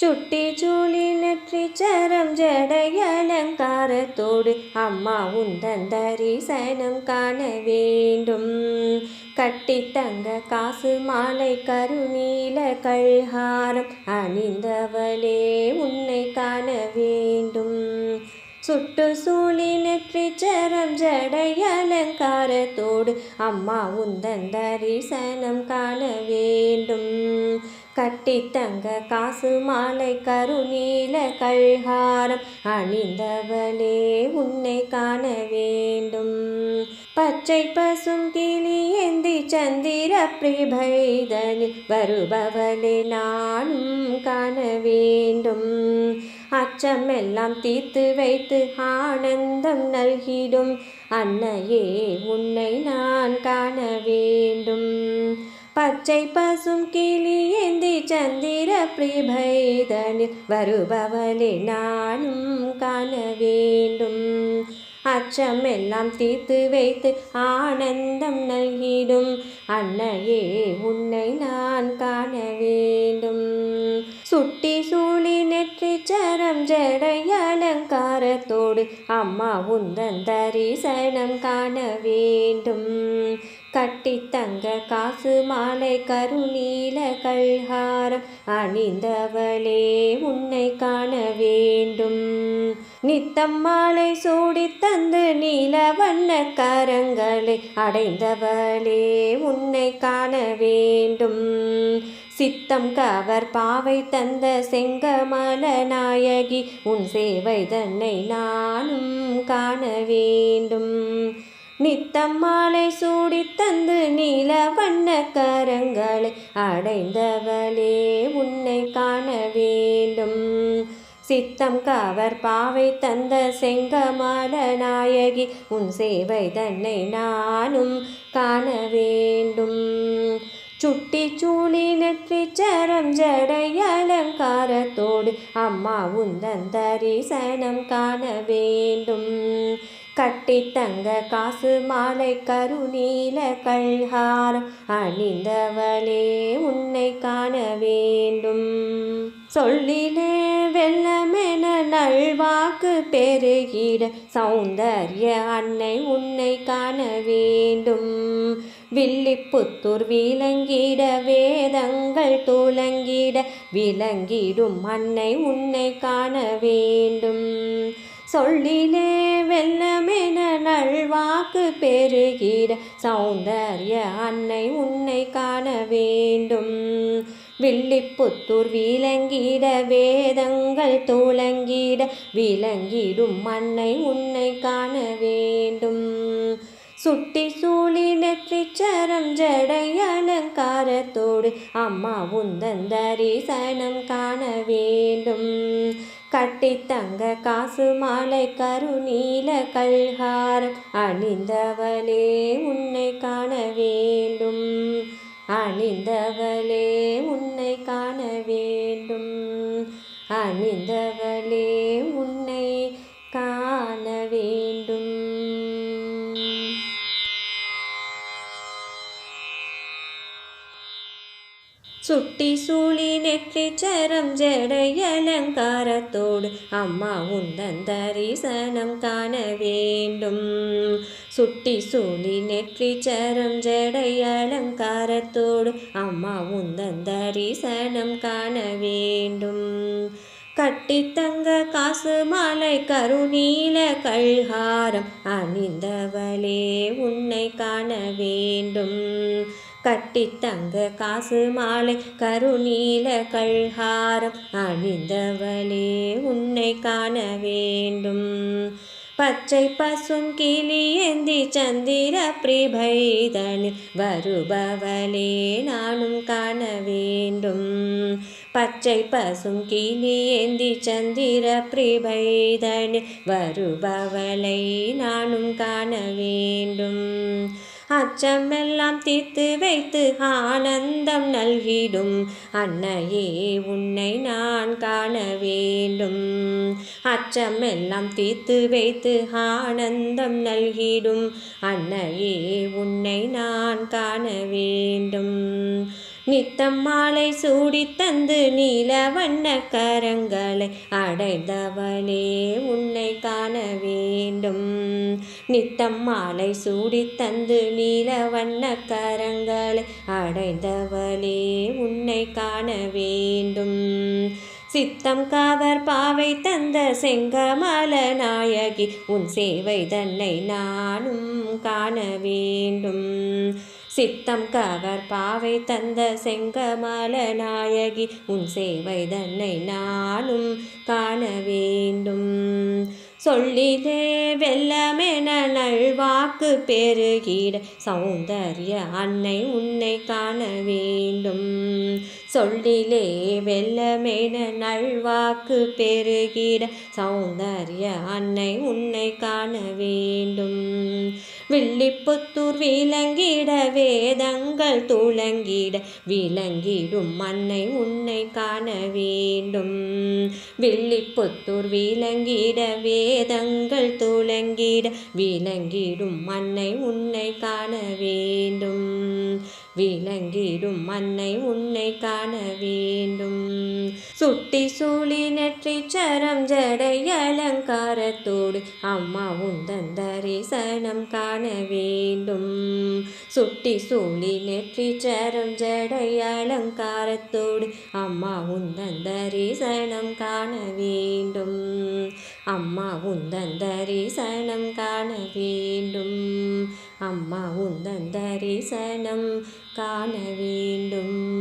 சுட்டி சூழி நெற்றி சரம் ஜடை அலங்காரத்தோடு அம்மா உந்தன் தரிசனம் காண வேண்டும் கட்டி தங்க காசு மாலை கருநீல கல்ஹாரம் அணிந்தவளே உன்னை காண வேண்டும் சுட்டு சூழி நெற்றி சரம் ஜடை அலங்காரத்தோடு அம்மா உந்தன் தரிசனம் காண வேண்டும் கட்டி தங்க காசு மாலை கருநீல கல்ஹாரம். அணிந்தவளே உன்னை காண வேண்டும். பச்சை பசும் கிளி ஏந்தி சந்திர பிரபைதனில் வருபவளே நானும் காண வேண்டும். அச்சமெல்லாம் தீர்த்து வைத்து ஆனந்தம் நல்கிடும். அன்னையே உன்னை நான் காண வேண்டும். பச்சை பசும் கிளி சந்திர பிரிபைதனில் வருபவனை நானும் காண வேண்டும் அச்சமெல்லாம் தீர்த்து வைத்து ஆனந்தம் நல்கிடும் அன்னையே உன்னை நான் காண வேண்டும் சுட்டி சூழி நெற்றி சரம் ஜடை அலங்காரத்தோடு அம்மா உந்தன் தரிசனம் காண வேண்டும் கட்டி தங்க காசு மாலை கருநீல கல்ஹாரம். அணிந்தவளே உன்னை காண வேண்டும். நித்தம் மாலை சூடி தந்து நீல வண்ண கரங்களை அடைந்தவளே உன்னை காண வேண்டும். சித்தம் கவர் பாவை தந்த செங்கமல நாயகி உன் சேவை தன்னை நானும் காண வேண்டும். நித்தம் மாலை சூடி தந்து நீல வண்ண கரங்களை அடைந்தவளே உன்னை காண வேண்டும். சித்தம் கவர் பாவை தந்த செங்கமல நாயகி உன் சேவை தன்னை நானும் காண வேண்டும். சுட்டி சூழி நெற்றி சரம் ஜடை அலங்காரத்தோடு அம்மா உந்தன் தரிசனம் காண வேண்டும். கட்டி தங்க காசு மாலை கருநீல கல்ஹாரம் அணிந்தவளே உன்னை காண வேண்டும். சொல்லிலே வெள்ளமென நல்வாக்கு பெருகிட சௌந்தர்ய அன்னை உன்னை காண வேண்டும். வில்லிப்புத்தூர் விளங்கிட வேதங்கள் துலங்கிட விளங்கிடும் அன்னை உன்னை காண வேண்டும். சொல்லிலே வெல்லமென நல்வாக்கு பெருகிட சௌந்தர்ய அன்னை உன்னை காண வேண்டும். வில்லிப்புத்தூர் விளங்கிட வேதங்கள் துலங்கிட விளங்கிடும் அன்னை உன்னை காண வேண்டும். சுட்டி சூழி நெற்றிச்சரம் ஜடை அலங்காரத்தோடு அம்மா உந்தன் தரிசனம் காண வேண்டும். கட்டி தங்க காசு மாலை கருநீல கல்ஹாரம் அணிந்தவளே உன்னை காண வேண்டும். அணிந்தவளே சுட்டி சூழி நெற்றி சரம் ஜடை அலங்காரத்தோடு அம்மா உந்தன் தரிசனம் காண வேண்டும். சுட்டி சூழி நெற்றி சரம் ஜடை அலங்காரத்தோடு அம்மா உந்தன் தரிசனம் காண வேண்டும். கட்டி தங்க காசு மாலை கருநீல கல்ஹாரம் அணிந்தவளே உன்னை காண வேண்டும். கட்டி தங்க காசு மாலை கருநீல கல்ஹாரம். அணிந்தவளே உன்னை காண வேண்டும். பச்சை பசும் கிளி ஏந்தி சந்திர பிரிபைதனில் வருபவளே நானும் காண வேண்டும். பச்சை பசும் கிளி ஏந்தி சந்திர பிரிபைதனில் வருபவளை நானும் காண வேண்டும். அச்சமெல்லாம் தீர்த்து வைத்து ஆனந்தம் நல்கிடும். அன்னையே உன்னை நான் காண வேண்டும். அச்சமெல்லாம் தீர்த்து வைத்து ஆனந்தம் நல்கிடும். அன்னையே உன்னை நான் காண வேண்டும். நித்தம் மாலை சூடி தந்து நீல வண்ண கரங்களை அடைந்தவளே உன்னை காண வேண்டும். நித்தம் மாலை சூடி தந்து நீல வண்ண கரங்களை அடைந்தவளே உன்னை காண வேண்டும். சித்தம் காவர் பாவை தந்த செங்கமல நாயகி உன் சேவை தன்னை நானும் காண வேண்டும். சித்தம் கவர் பாவை தந்த செங்கமல நாயகி உன் சேவை தன்னை நானும் காண வேண்டும். சொல்லிலே வெல்லமென நல்வாக்கு பெருகிட சௌந்தர்ய அன்னை உன்னை காண வேண்டும். சொல்லிலே வெல்லமென நல்வாக்கு பெருகிட சௌந்தர்ய அன்னை உன்னை காண வேண்டும். வில்லிப்புத்தூர் விளங்கிட வேதங்கள் துளங்கிட விளங்கிடும் அன்னை உன்னை காண வேண்டும். வில்லிப்புத்தூர் விளங்கிட வேதங்கள் துளங்கிட விளங்கிடும் அன்னை உன்னை காண வேண்டும். விளங்கிடும் அன்னை உன்னை காண வேண்டும். சுட்டி சூழி நெற்றி சரம் ஜடை அலங்காரத்தோடு அம்மா உந்தன் தரிசனம் காண வேண்டும். சுட்டி சூழி நெற்றி சரம் ஜடை அலங்காரத்தோடு அம்மா உந்தன் தரிசனம் காண வேண்டும். அம்மா உந்தன் தரிசனம் காண வேண்டும். அம்மா உந்தன் தரிசனம் காண வேண்டும்.